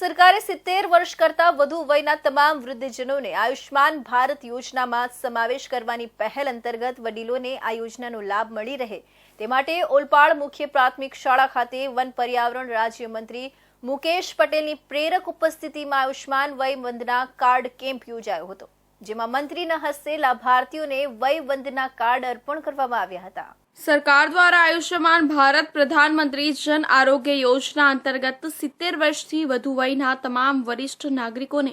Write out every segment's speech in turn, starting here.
સરકારે સિત્તેર વર્ષ કરતાં વધુ વયના તમામ વૃદ્ધજનોને આયુષ્માન ભારત યોજનામાં સમાવેશ કરવાની પહેલ અંતર્ગત વડીલોને આ યોજનાનો લાભ મળી રહે. તે માટે ઓલપાડ મુખ્ય પ્રાથમિક શાળા ખાતે વન પર્યાવરણ રાજ્યમંત્રી મુકેશ પટેલની પ્રેરક ઉપસ્થિતિમાં આયુષ્માન વય વંદના કાર્ડ કેમ્પ યોજાયો હતો, જેમાં મંત્રીના હસ્તે લાભાર્થીઓને વય વંદના કાર્ડ અર્પણ કરવામાં આવ્યા હતા. સરકાર દ્વારા આયુષ્યમાન ભારત પ્રધાનમંત્રી જન આરોગ્ય યોજના અંતર્ગત સિત્તેર વર્ષથી વધુ વયના તમામ વરિષ્ઠ નાગરિકોને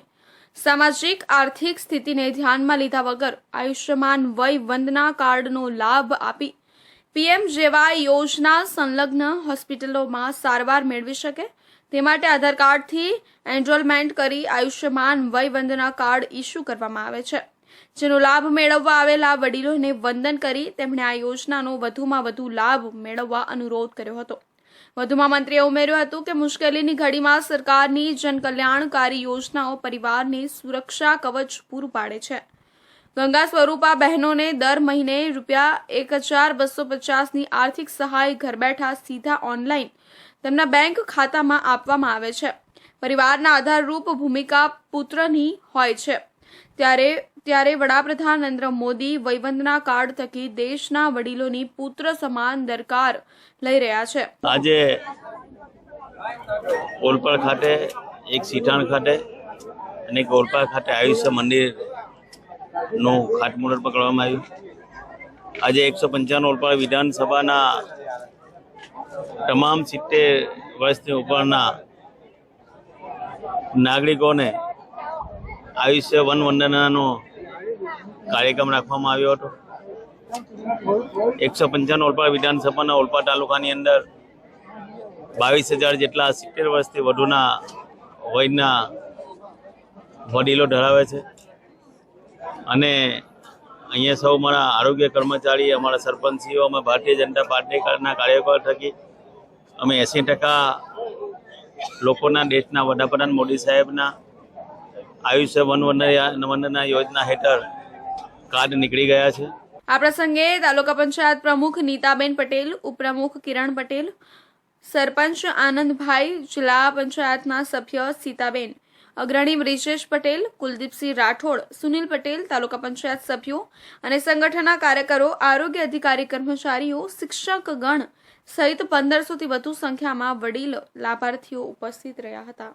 સામાજિક, આર્થિક સ્થિતિને ધ્યાનમાં લીધા વગર આયુષ્યમાન વય વંદના કાર્ડનો લાભ આપી પીએમ જેવા યોજના સંલગ્ન હોસ્પિટલોમાં સારવાર મેળવી શકે. તે માટે આધાર કાર્ડથી એનરોલમેન્ટ કરી આયુષ્યમાન વય વંદના કાર્ડ ઇસ્યુ કરવામાં આવે છે. જેનો લાભ મેળવવા આવેલા વડીલોને વંદન કરી તેમણે આ યોજનાનો વધુમાં વધુ લાભ મેળવવા અનુરોધ કર્યો હતો. વધુમાં મંત્રીએ ઉમેર્યું હતું કે મુશ્કેલીની ઘડીમાં સરકારની જનકલ્યાણકારી યોજનાઓ પરિવારને સુરક્ષા કવચ પૂરું પાડે છે. ગંગા સ્વરૂપા બહેનોને દર મહિને રૂપિયા એક હજાર બસો પચાસની આર્થિક સહાય ઘર બેઠા સીધા ઓનલાઈન તેમના બેંક ખાતામાં આપવામાં આવે છે. પરિવારના આધારરૂપ ભૂમિકા પુત્રની હોય છે. ત્યારે ત્યારે વડાપ્રધાન નરેન્દ્ર મોદી વયવંદના કાર્ડ થકી દેશના વડીલોની પુત્ર સમાન દરકાર લઈ રહ્યા છે. આજે ઓલપાડ ખાતે, એક સીઠાણ ખાતે અને એક ઓલપાડ ખાતે આયુષ્ય મંદિરનું ખાતમુહૂર્ત પકડવામાં આવ્યું. આજે એકસો પંચાણું ઓલપાડ વિધાનસભાના તમામ સિત્તેર વર્ષથી ઉપરના નાગરિકોને આયુષ્ય વન વંદનાનો કાર્યક્રમ રાખવામાં આવ્યો હતો. એકસો પંચાવન ઓલપાડ વિધાનસભાના ઓલપાડ તાલુકાની અંદર બાવીસ હજાર જેટલા સિત્તેર વર્ષથી વધુના વયના વડીલો ધરાવે છે. અને અહીંયા સૌ મારા આરોગ્ય કર્મચારી, અમારા સરપંચીઓ, અમે ભારતીય જનતા પાર્ટીના કાર્યકર થકી અમે એંસી ટકા લોકોના દેશના વડાપ્રધાન મોદી સાહેબના આયુષ્ય વન વંદના યોજના હેઠળ કાર્ડ નીકળી ગયા છે. આ પ્રસંગે તાલુકા પંચાયત પ્રમુખ નીતાબેન પટેલ, ઉપપ્રમુખ કિરણ પટેલ, સરપંચ આનંદભાઈ, જિલ્લા પંચાયતના સભ્ય સીતાબેન, અગ્રણી બ્રિજેશ પટેલ, કુલદીપસિંહ રાઠોડ, સુનિલ પટેલ, તાલુકા પંચાયત સભ્યો અને સંગઠનના કાર્યકરો, આરોગ્ય અધિકારી કર્મચારીઓ શિક્ષક ગણ સહિત પંદરસોથી વધુ સંખ્યામાં વડીલ લાભાર્થીઓ ઉપસ્થિત રહ્યા હતા.